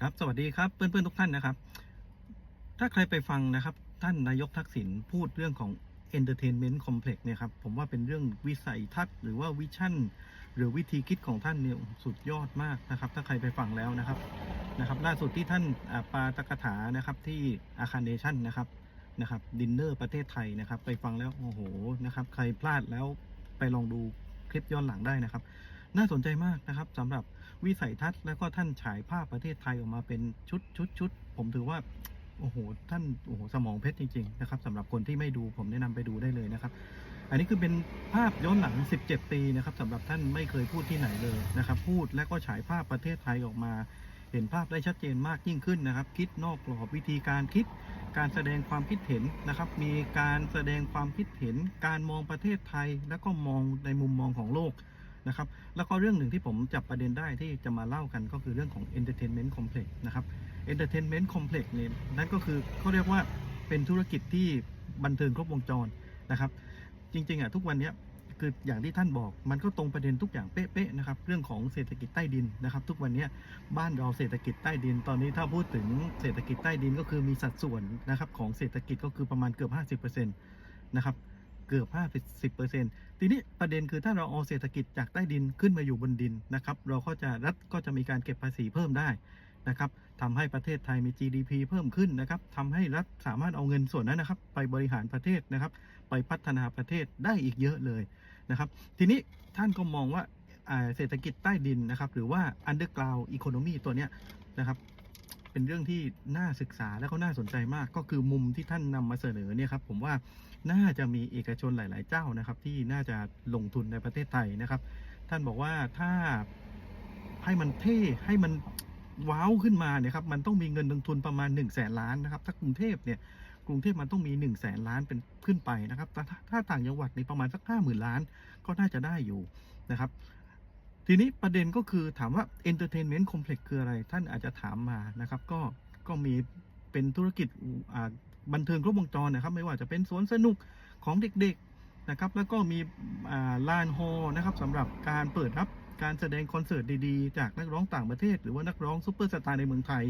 ครับสวัสดีครับเพื่อนๆทุกท่านนะครับ ถ้าใครไปฟังนะครับ ท่านนายกทักษิณพูดเรื่องของ Entertainment Complex เนี่ยครับผมว่าเป็นเรื่องวิสัยทัศน์หรือว่าวิชั่น หรือวิธีคิดของท่านเนี่ยสุดยอดมากนะครับ ถ้าใครไปฟังแล้วนะครับนะครับ ล่าสุดที่ท่านอ่าปาตกถานะครับที่อาคารเนชั่นนะครับนะครับดินเนอร์ประเทศไทยนะครับ ไปฟังแล้วโอ้โหนะครับ ใครพลาดแล้วไปลองดูคลิปย้อนหลังได้นะครับ น่าสนใจมากนะครับสำหรับวิสัยทัศน์แล้วก็ท่านฉายภาพประเทศไทยออกมาเป็นชุดชุดชุดผมถือว่าโอ้โหท่านโอ้โหสมองเพชรจริงๆนะครับสำหรับคนที่ไม่ดูผมแนะนำไปดูได้เลยนะครับ อันนี้คือเป็นภาพย้อนหลัง 17 ปีนะครับสำหรับท่านไม่เคยพูดที่ไหนเลยนะครับ พูดและก็ฉายภาพประเทศไทยออกมา เห็นภาพได้ชัดเจนมากยิ่งขึ้นนะครับ คิดนอกกรอบวิธีการคิด การแสดงความคิดเห็นนะครับ มีการแสดงความคิดเห็น การมองประเทศไทย แล้วก็มองในมุมมองของโลก นะครับ แล้วก็เรื่องหนึ่งที่ผมจับประเด็นได้ที่จะมาเล่ากันก็คือเรื่องของ entertainment complex นะครับ entertainment complex เนี่ยนั่นก็คือเขาเรียกว่าเป็นธุรกิจที่บันเทิงครบวงจรนะครับ จริงๆอะทุกวันนี้คืออย่างที่ท่านบอกมันก็ตรงประเด็นทุกอย่างเป๊ะๆนะครับเรื่องของเศรษฐกิจใต้ดินนะครับ ทุกวันนี้บ้านเราเศรษฐกิจใต้ดิน ตอนนี้ถ้าพูดถึงเศรษฐกิจใต้ดินก็คือมีสัดส่วนนะครับของเศรษฐกิจก็คือประมาณเกือบ 50%นะครับ เกือบ 50%ทีนี้ประเด็นคือถ้าเราเอาเศรษฐกิจจากใต้ดินขึ้นมาอยู่บนดินนะครับ เราก็จะรัฐก็จะมีการเก็บภาษีเพิ่มได้นะครับทำให้ประเทศไทยมี GDP เพิ่มขึ้นนะครับทำให้รัฐสามารถเอาเงินส่วนนั้นนะครับ ไปบริหารประเทศนะครับ ไปพัฒนาประเทศได้อีกเยอะเลยนะครับ ทีนี้ท่านก็มองว่าอ่าเศรษฐกิจใต้ดินนะครับ หรือว่า underground economy ตัวเนี้ยนะครับ เป็นเรื่องที่น่าศึกษาและก็น่าสนใจมาก ก็คือมุมที่ท่านนำมาเสนอเนี่ยครับผมว่าน่าจะมีเอกชนหลาย ๆ เจ้านะครับ ที่น่าจะลงทุนในประเทศไทยนะครับ ท่านบอกว่าถ้าให้มันเท่ให้มันว้าวขึ้นมาเนี่ยครับมันต้องมีเงินลงทุนประมาณ1นึ่งแสนล้านนะครับ ถ้ากรุงเทพเนี่ยกรุงเทพมันต้องมี1นึ่งแสนล้านเป็นขึ้นไปนะครับแต่ถ้าถ้าต่างจังหวัดนี่ประมาณสักห้าหมื่นล้านก็น่าจะได้อยู่นะครับ ทีนี้ประเด็นก็คือถามว่า entertainment complex คืออะไร ท่านอาจจะถามมานะครับ ก็ก็มีเป็นธุรกิจบันเทิงครบวงจรนะครับ ไม่ว่าจะเป็นสวนสนุกของเด็กๆนะครับ แล้วก็มีลานฮอล์นะครับสำหรับการเปิดรับการแสดงคอนเสิร์ตดีๆ จากนักร้องต่างประเทศ หรือว่านักร้องซุปเปอร์สตาร์ในเมืองไทย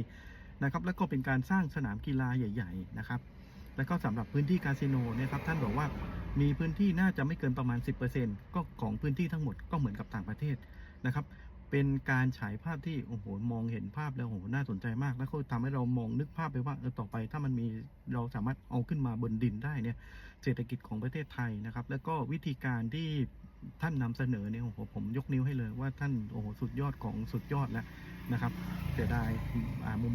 นะครับ แล้วก็เป็นการสร้างสนามกีฬาใหญ่ ๆ นะครับ แล้วก็สำหรับพื้นที่คาสิโนนี่ยครับท่านบอกว่ามีพื้นที่น่าจะไม่เกินประมาณ 10%ก็ของพื้นที่ทั้งหมดก็เหมือนกับต่างประเทศนะครับเป็นการฉายภาพที่โอ้โหมองเห็นภาพแล้วโอ้โหน่าสนใจมาก แล้วก็ทำให้เรามองนึกภาพไปว่าเออต่อไปถ้ามันมีเราสามารถเอาขึ้นมาบนดินได้เนี่ยเศรษฐกิจของประเทศไทยนะครับ แล้วก็วิธีการที่ท่านนำเสนอเนี่ยโอ้โหผมยกนิ้วให้เลยว่าท่านโอ้โหสุดยอดของสุดยอดแล้วนะครับเสียดายอ่ามุม